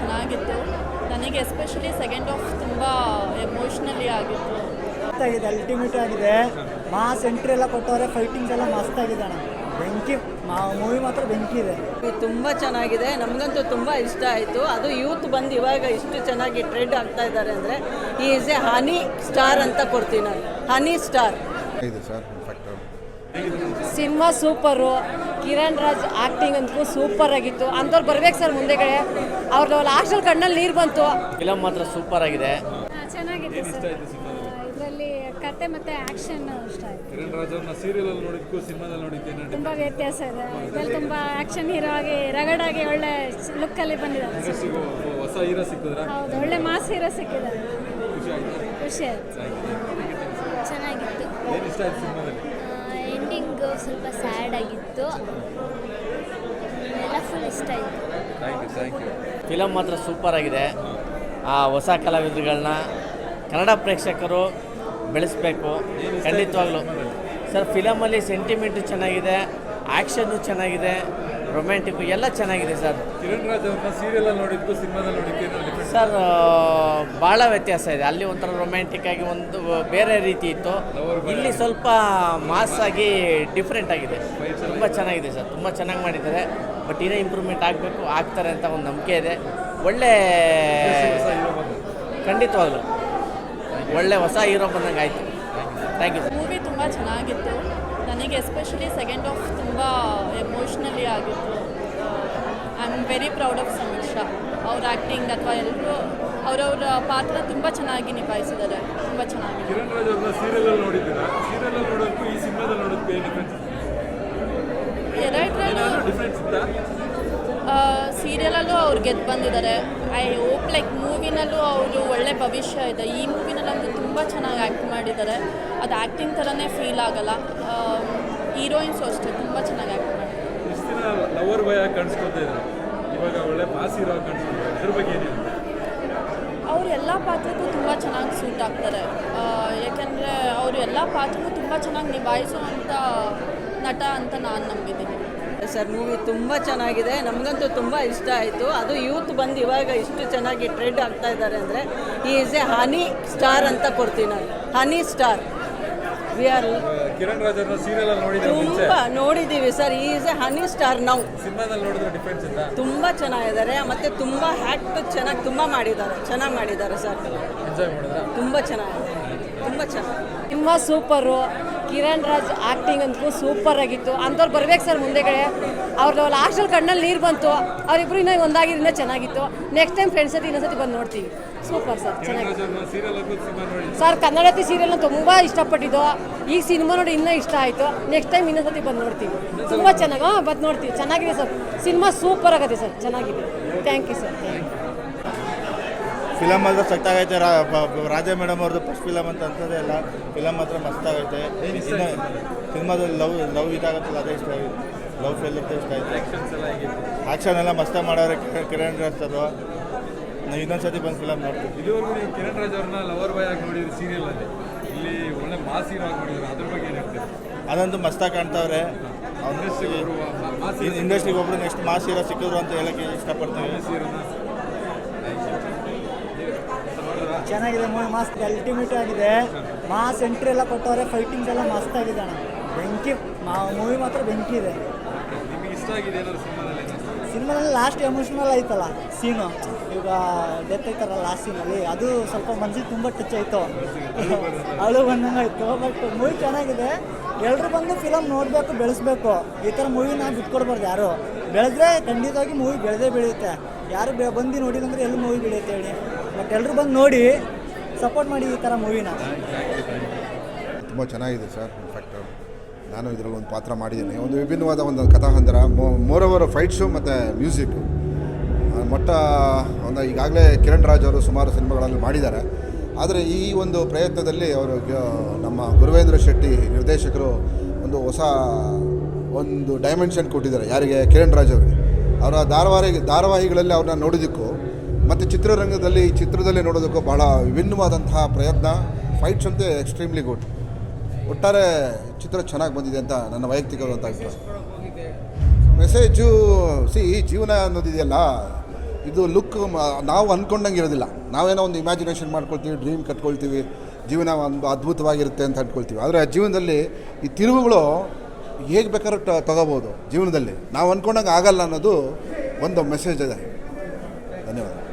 ಚೆನ್ನಾಗಿತ್ತು. ನನಗೆ especially second half ತುಂಬ ಎಮೋಷ್ನಲಿ ಆಗಿತ್ತು. ಮಸ್ತಾಗಿದೆ ಅಲ್ಟಿಮೇಟ್ ಆಗಿದೆ. ಮಾಸ್ ಎಂಟ್ರಿ ಎಲ್ಲ ಕೊಟ್ಟವ್ರೆ ಫೈಟಿಂಗ್ಸ್ ಎಲ್ಲ ಮಸ್ತಾಗಿದೆ ಅಣ್ಣ. ಬೆಂಕಿ ಮೂವಿ ಮಾತ್ರ ಬೆಂಕಿ ಇದೆ. ತುಂಬ ಚೆನ್ನಾಗಿದೆ. ನಮಗಂತೂ ತುಂಬ ಇಷ್ಟ ಆಯಿತು. ಅದು ಯೂತ್ ಬಂದು ಇವಾಗ ಇಷ್ಟು ಚೆನ್ನಾಗಿ ಟ್ರೆಂಡ್ ಆಗ್ತಾ ಇದ್ದಾರೆ ಅಂದರೆ ಈ ಈಸ್ ಎ ಹನಿ ಸ್ಟಾರ್ ಅಂತ ಕೊಡ್ತೀನಿ ನಾನು. ಹನಿ ಸ್ಟಾರ್ ಇದೆ sir in fact cinema super Kiran Raj acting ಅಂತೂ ಸೂಪರ್ ಆಗಿತ್ತು. ಅಂಥವ್ರು ಬರ್ಬೇಕು ಸರ್ ಮುಂದೆ ಕಡೆ ಅವ್ರದ್ದು ಲಾಸ್ಟಲ್ಲಿ ಕಣ್ಣಲ್ಲಿ ನೀರು ಬಂತು. ಫಿಲಮ್ ಮಾತ್ರ ಸೂಪರ್ ಆಗಿದೆ. ಚೆನ್ನಾಗಿದೆ ಸರ್. ಇದರಲ್ಲಿ ಕತೆ ಮತ್ತೆ ಆಕ್ಷನ್ ಇಷ್ಟ ಆಯ್ತು. ಕಿರಣ್ ರಾಜ್ ಅವ್ರನ್ನ ಸೀರಿಯಲ್ ಅಲ್ಲಿ ನೋಡಿದ್ಕು ಸಿನಿಮಾದಲ್ಲಿ ನೋಡಿದ್ದೇನೆ ತುಂಬಾ ವ್ಯತ್ಯಾಸ ಇದೆ. ಇದರಲ್ಲಿ ತುಂಬಾ ಆಕ್ಷನ್ ಹೀರೋ ಆಗಿ ರಗಡಾಗಿ ಒಳ್ಳೆ ಲುಕ್ ಅಲ್ಲಿ ಬಂದಿದ್ದಾರೆ ಹೊಸ ಹೀರೋ ಸಿಕ್ಕಿದ್ರ? ಹೌದು ಒಳ್ಳೆ ಮಾಸ್ ಹೀರೋ ಸಿಕ್ಕಿದ್ದಾರೆ. ಖುಷಿ ಆಯ್ತು? ಖುಷಿ ಆಯ್ತು. ಚೆನ್ನಾಗಿತ್ತು. ಏನ್ ಇಷ್ಟ ಆಯ್ತು ಸಿನಿಮಾದಲ್ಲಿ? ಎಂಡಿಂಗ್ ಸ್ವಲ್ಪ ಸ್ಯಾಡ್ ಆಗಿತ್ತು. ಎಲ್ಲ ಫುಲ್ ಇಷ್ಟ ಆಯಿತು. Thank you thank you film ಮಾತ್ರ ಸೂಪರ್ ಆಗಿದೆ. ಆ ಹೊಸ ಕಲಾವಿದರುಗಳನ್ನ ಕನ್ನಡ ಪ್ರೇಕ್ಷಕರು ಬೆಳೆಸಬೇಕು. ಖಂಡಿತವಾಗ್ಲೂ. ಸರ್ ಫಿಲಮಲ್ಲಿ ಸೆಂಟಿಮೆಂಟು ಚೆನ್ನಾಗಿದೆ ಆ್ಯಕ್ಷನ್ನು ಚೆನ್ನಾಗಿದೆ ರೊಮ್ಯಾಂಟಿಕ್ಕು ಎಲ್ಲ ಚೆನ್ನಾಗಿದೆ ಸರ್ ಕಿರಣ್ ರಾಜ್ ಅವ್ರನ್ನ ಸೀರಿಯಲ್ ಅಲ್ಲಿ ನೋಡಿದ್ಕು ಸಿನಿಮಾದಲ್ಲಿ ನೋಡಿದ್ಕೆ ಡಿಫ್ರೆನ್ಸ್ ಸರ್ ಭಾಳ ವ್ಯತ್ಯಾಸ ಇದೆ. ಅಲ್ಲಿ ಒಂಥರ ರೊಮ್ಯಾಂಟಿಕ್ ಆಗಿ ಒಂದು, ಬೇರೆ ರೀತಿ ಇತ್ತು. ಇಲ್ಲಿ ಸ್ವಲ್ಪ ಮಾಸ್ ಆಗಿ ಡಿಫ್ರೆಂಟ್ ಆಗಿದೆ. ತುಂಬ ಚೆನ್ನಾಗಿದೆ ಸರ್. ತುಂಬ ಚೆನ್ನಾಗಿ ಮಾಡಿದ್ದಾರೆ. ಬಟ್ ಇನ್ನೂ ಇಂಪ್ರೂವ್ಮೆಂಟ್ ಆಗಬೇಕು, ಆಗ್ತಾರೆ ಅಂತ ಒಂದು ನಂಬಿಕೆ ಇದೆ. ಒಳ್ಳೆ ಖಂಡಿತವಾಗ್ಲು. ಒಳ್ಳೆ ಹೊಸ ಹೀರೋ ಬಂದಂಗೆ ಆಯಿತು. ಥ್ಯಾಂಕ್ ಯು ಮೂವಿ ತುಂಬ ಚೆನ್ನಾಗಿತ್ತು. ನನಗೆ ಎಸ್ಪೆಷಲಿ ಸೆಕೆಂಡ್ ಆಫ್ ತುಂಬ ಎಮೋಷ್ನಲಿ ಆಗಿತ್ತು. I am very proud of Samiksha ಅವ್ರ ಆ್ಯಕ್ಟಿಂಗ್ ಅಥವಾ ಎಲ್ಲರೂ ಅವರವರ ಪಾತ್ರ ತುಂಬ ಚೆನ್ನಾಗಿ ನಿಭಾಯಿಸಿದ್ದಾರೆ. ತುಂಬ ಚೆನ್ನಾಗಿ. ಕಿರಣ್ ರಾಜ್ ಅವ್ರನ್ನ ಸೀರಿಯಲ್ ಅಲ್ಲಿ ನೋಡಿದ್ದೀರಾ? ಸೀರಿಯಲ್ ಅಲ್ಲಿ ನೋಡೋದಕ್ಕೂ ಈ ಸಿನಿಮಾದಲ್ಲಿ ಏನು ಡಿಫ್ರೆನ್ಸ್ ಎರಡರಲ್ಲೂ ಏನಾದ್ರು ಡಿಫ್ರೆನ್ಸ್ ಇತ್ತಾ? ಸೀರಿಯಲಲ್ಲೂ ಅವ್ರು ಗೆದ್ದು ಬಂದಿದ್ದಾರೆ. ಐ ಹೋಪ್ ಲೈಕ್ ಮೂವಿನಲ್ಲೂ ಅವರು ಒಳ್ಳೆ ಭವಿಷ್ಯ ಇದೆ. ಈ ಮೂವಿನಲ್ಲಂತೂ ತುಂಬ ಚೆನ್ನಾಗಿ ಆ್ಯಕ್ಟ್ ಮಾಡಿದ್ದಾರೆ. ಅದು ಆ್ಯಕ್ಟಿಂಗ್ ಥರನೇ ಫೀಲ್ ಆಗಲ್ಲ. ಹೀರೋಯಿನ್ಸು ಅಷ್ಟೇ ತುಂಬ ಚೆನ್ನಾಗಿ ಆ್ಯಕ್ಟ್ ಮಾಡಿದ್ದಾರೆ. ಲವರ್ ಕಾಣಿಸ್ಕೊತಾ ಇವಾಗ ಒಳ್ಳೆ ಮಾಸ್ ಇರೋ ಅದ್ರ ಬಗ್ಗೆ ಏನಿಲ್ಲ ಅವರು ಎಲ್ಲ ಪಾತ್ರಕ್ಕೂ ತುಂಬ ಚೆನ್ನಾಗಿ ಸೂಟ್ ಆಗ್ತಾರೆ. ಯಾಕೆಂದರೆ ಅವರು ಎಲ್ಲ ಪಾತ್ರಕ್ಕೂ ತುಂಬ ಚೆನ್ನಾಗಿ ನಿಭಾಯಿಸುವಂಥ ನಟ ಅಂತ ನಾನು ನಂಬಿದ್ದೀನಿ. ಸರ್ ಮೂವಿ ತುಂಬ ಚೆನ್ನಾಗಿದೆ. ನಮಗಂತೂ ತುಂಬ ಇಷ್ಟ ಆಯಿತು. ಅದು ಯೂತ್ ಬಂದು ಇವಾಗ ಇಷ್ಟು ಚೆನ್ನಾಗಿ ಟ್ರೆಂಡ್ ಆಗ್ತಾ ಇದ್ದಾರೆ ಅಂದರೆ ಈ ಈಸ್ ಎ ಹನಿ ಸ್ಟಾರ್ ಅಂತ ಕೊಡ್ತೀನಿ ನಾನು. Honey star we are Kiran ರಾಜನ ಸೀರಿಯಲ್ ಅಲ್ಲಿ ನೋಡಿದ್ರೆ ಮುಂಚೆ? ತುಂಬ ನೋಡಿದ್ದೀವಿ ಸರ್. ಈ is a honey star now ಸಿನಿಮಾದಲ್ಲಿ ನೋಡಿದ್ರೆ ಡಿಫ್ರೆನ್ಸ್ ಇತ್ತಾ? ತುಂಬ ಚೆನ್ನಾಗಿದ್ದಾರೆ. ಮತ್ತೆ ತುಂಬಾ ಹ್ಯಾಕ್ಟ್ ಚೆನ್ನಾಗಿ ತುಂಬಾ ಮಾಡಿದ್ದಾರೆ. ಚೆನ್ನಾಗಿ ಮಾಡಿದ್ದಾರೆ ಸರ್. ಎಂಜಾಯ್ ಮಾಡಿದ್ರ? ತುಂಬಾ ಚೆನ್ನಾಗಿದೆ. ತುಂಬ ಚೆನ್ನಾಗಿ ತುಂಬಾ ಸೂಪರು ಕಿರಣ್ ರಾಜ್ ಆಕ್ಟಿಂಗ್ ಅಂತೂ ಸೂಪರ್ ಆಗಿತ್ತು. ಅಂಥವ್ರು ಬರ್ಬೇಕು ಸರ್ ಮುಂದೆಗಡೆ ಅವ್ರದ್ದು ಲಾಸ್ಟಲ್ಲಿ ಕಣ್ಣಲ್ಲಿ ನೀರು ಬಂತು. ಅವರಿಬ್ರು ಇನ್ನೂ ಒಂದಾಗಿದ್ದು ಇನ್ನೂ ಚೆನ್ನಾಗಿತ್ತು. ನೆಕ್ಸ್ಟ್ ಟೈಮ್ ಫ್ರೆಂಡ್ಸ್ ಜೊತೆ ಇನ್ನೊಂದ್ಸತಿ ಬಂದು ನೋಡ್ತೀವಿ. ಸೂಪರ್ ಸರ್ ಚೆನ್ನಾಗಿದೆ ಚೆನ್ನಾಗಿ ಸರ್ ಕನ್ನಡತಿ ಸೀರಿಯಲ್ನ ತುಂಬ ಇಷ್ಟಪಟ್ಟಿದ್ದು. ಈಗ ಸಿನಿಮಾ ನೋಡಿ ಇನ್ನೂ ಇಷ್ಟ ಆಯಿತು. ನೆಕ್ಸ್ಟ್ ಟೈಮ್ ಇನ್ನೊಂದ್ಸತಿ ಬಂದು ನೋಡ್ತೀವಿ. ತುಂಬ ಚೆನ್ನಾಗಿ ಹಾಂ ಬಂದು ನೋಡ್ತೀವಿ. ಚೆನ್ನಾಗಿದೆ ಸರ್ ಸಿನಿಮಾ ಸೂಪರ್ ಆಗುತ್ತೆ ಸರ್ ಚೆನ್ನಾಗಿದೆ. Thank you sir thank you film ಮಾತ್ರ ಸಟ್ಟಾಗೈತೆ ರಾಜಾ ಮೇಡಮ್ ಅವ್ರದ್ದು ಫಸ್ಟ್ ಫಿಲಮ್ ಅಂತ ಅಂತದೇ ಇಲ್ಲ ಫಿಲಮ್ ಮಾತ್ರ ಮಸ್ತಾಗೈತೆ ಆಗೈತೆ. ಸಿನಿಮಾದಲ್ಲಿ ಲವ್ ಲವ್ ಇದಾಗತ್ತಲ್ಲ ಅದೇ ಇಷ್ಟ ಆಗಿದೆ ಲವ್ ಫೇಲ್ ಅಂತ ಇಷ್ಟ ಆಯ್ತು. ಆಕ್ಷನ್ ಎಲ್ಲ ಮಸ್ತ ಆ್ಯಕ್ಷನ್ ಎಲ್ಲ ಮಸ್ತಾಗಿ ಮಾಡೋರೆ ಕಿರಣ್- ರಾಜ್ ಅದು. ನಾವು ಇನ್ನೊಂದು ಸತಿ ಬಂದು ಫಿಲಮ್ ನೋಡ್ತೀವಿ ಇದುವರೆಗೂ ನೀವು ಕಿರಣ್ ರಾಜ್ ಅವ್ರನ್ನ ಲವರ್ ಬಾಯ್ ಆಗಿ ನೋಡಿದ್ರಿ ಸೀರಿಯಲ್ ಅಲ್ಲಿ ಇಲ್ಲಿ ಒಳ್ಳೆ ಮಾಸ್ ಹೀರೋ ಆಗಿ ನೋಡಿದ್ರು ಅದ್ರ ಬಗ್ಗೆ ಏನು ಹೇಳ್ತೀರಿ? ಅದಂತೂ ಮಸ್ತಾಗಿ ಕಾಣ್ತಾವ್ರೆ. ಇಂಡಸ್ಟ್ರಿಗೆ ಒಬ್ಬರು ಮಾಸ್ ಇಂಡಸ್ಟ್ರಿಗೆ ಒಬ್ರು ನೆಕ್ಸ್ಟ್ ಮಾಸ್ ಹೀರೋ ಸಿಕ್ಕಿದ್ರು ಅಂತ ಹೇಳಕ್ಕೆ ಇಷ್ಟಪಡ್ತೀವಿ ಚೆನ್ನಾಗಿದೆ ಮೂವಿ ಮಸ್ತ್ ಅಲ್ಟಿಮೇಟ್ ಆಗಿದೆ. ಮಾಸ್ ಎಂಟ್ರಿ ಎಲ್ಲ ಕೊಟ್ಟವ್ರೆ ಫೈಟಿಂಗ್ಸ್ ಎಲ್ಲ ಮಸ್ತಾಗಿದೆ ಅಣ್ಣ ಬೆಂಕಿ ಮೂವಿ ಮಾತ್ರ ಬೆಂಕಿ ಇದೆ. ಆಗಿದೆ ಸಿನಿಮಾದಲ್ಲಿ? ಲಾಸ್ಟ್ ಎಮೋಷನಲ್ ಆಯ್ತಲ್ಲ ಸೀನು ಈಗ ಡೆತ್ ಆಯ್ತಾರಲ್ಲ ಲಾಸ್ಟ್ ಸೀನಲ್ಲಿ ಅದು ಸ್ವಲ್ಪ ಮನ್ಸಿಗೆ ತುಂಬ ಟಚ್ ಆಯಿತು. ಅಳು ಬಂದಂಗೆ ಆಯಿತು ಬಟ್ ಮೂವಿ ಚೆನ್ನಾಗಿದೆ. ಎಲ್ಲರೂ ಬಂದು ಫಿಲಮ್ ನೋಡಬೇಕು ಬೆಳೆಸ್ಬೇಕು. ಈ ಥರ ಮೂವಿನ ಬಿಟ್ಕೊಡ್ಬಾರ್ದು ಯಾರು. ಬೆಳೆದ್ರೆ ಖಂಡಿತವಾಗಿ ಮೂವಿ ಬೆಳೆದೇ ಬೆಳೆಯುತ್ತೆ. ಯಾರು ಬೆ ಬಂದು ನೋಡಿಲ್ಲ ಅಂದರೆ ಎಲ್ಲಿ ಮೂವಿ ಬೆಳೆಯುತ್ತೆ ಹೇಳಿ. ಬಟ್ ಎಲ್ಲರೂ ಬಂದು ನೋಡಿ ಸಪೋರ್ಟ್ ಮಾಡಿ ಈ ಥರ ಮೂವಿನ ತುಂಬ ಚೆನ್ನಾಗಿದೆ ಸರ್ ಇನ್ಫ್ಯಾಕ್ಟ್ ನಾನು ಇದರಲ್ಲಿ ಒಂದು ಪಾತ್ರ ಮಾಡಿದ್ದೀನಿ. ಒಂದು ವಿಭಿನ್ನವಾದ ಒಂದು ಕಥಾಹಂದರ ಮೋರ್ ಓವರ್ ಫೈಟ್ಸು ಮತ್ತು ಮ್ಯೂಸಿಕ್ ಮೊಟ್ಟ, ಒಂದು ಈಗಾಗಲೇ ಕಿರಣ್ ರಾಜ್ ಅವರು ಸುಮಾರು ಸಿನಿಮಾಗಳಲ್ಲಿ ಮಾಡಿದ್ದಾರೆ. ಆದರೆ ಈ ಒಂದು ಪ್ರಯತ್ನದಲ್ಲಿ ಅವರು ನಮ್ಮ ಗುರುವೇಂದ್ರ ಶೆಟ್ಟಿ ನಿರ್ದೇಶಕರು ಒಂದು ಹೊಸ, ಒಂದು ಡೈಮೆನ್ಷನ್ ಕೊಟ್ಟಿದ್ದಾರೆ, ಯಾರಿಗೆ? ಕಿರಣ್ ರಾಜ್ ಅವರಿಗೆ. ಅವರ ಧಾರಾವಾಹಿ, ಧಾರಾವಾಹಿಗಳಲ್ಲಿ ಅವ್ರನ್ನ ನೋಡೋದಕ್ಕೂ ಮತ್ತು ಚಿತ್ರರಂಗದಲ್ಲಿ ಈ ಚಿತ್ರದಲ್ಲಿ ನೋಡೋದಕ್ಕೂ ಭಾಳ ವಿಭಿನ್ನವಾದಂತಹ ಪ್ರಯತ್ನ. ಫೈಟ್ಸ್ ಅಂತೆ ಎಕ್ಸ್ಟ್ರೀಮ್ಲಿ ಗುಡ್ ಒಟ್ಟಾರೆ ಚಿತ್ರ ಚೆನ್ನಾಗಿ ಬಂದಿದೆ ಅಂತ ನನ್ನ ವೈಯಕ್ತಿಕವಾದಂಥ ಮೆಸೇಜು ಸಿ ಜೀವನ ಅನ್ನೋದಿದೆಯಲ್ಲ, ಇದು ಲುಕ್ ನಾವು ಅಂದ್ಕೊಂಡಂಗೆ ಇರೋದಿಲ್ಲ. ನಾವೇನೋ ಒಂದು ಇಮ್ಯಾಜಿನೇಷನ್ ಮಾಡ್ಕೊಳ್ತೀವಿ ಡ್ರೀಮ್ ಕಟ್ಕೊಳ್ತೀವಿ, ಜೀವನ ಒಂದು ಅದ್ಭುತವಾಗಿರುತ್ತೆ ಅಂತ ಅಂದ್ಕೊಳ್ತೀವಿ ಆದರೆ ಜೀವನದಲ್ಲಿ ಈ ತಿರುವುಗಳು ಹೇಗೆ ಬೇಕಾದ್ರೂ ತಗೋಬೋದು ಜೀವನದಲ್ಲಿ. ನಾವು ಅಂದ್ಕೊಂಡಂಗೆ ಆಗಲ್ಲ ಅನ್ನೋದು ಒಂದು ಮೆಸೇಜ್ ಇದೆ.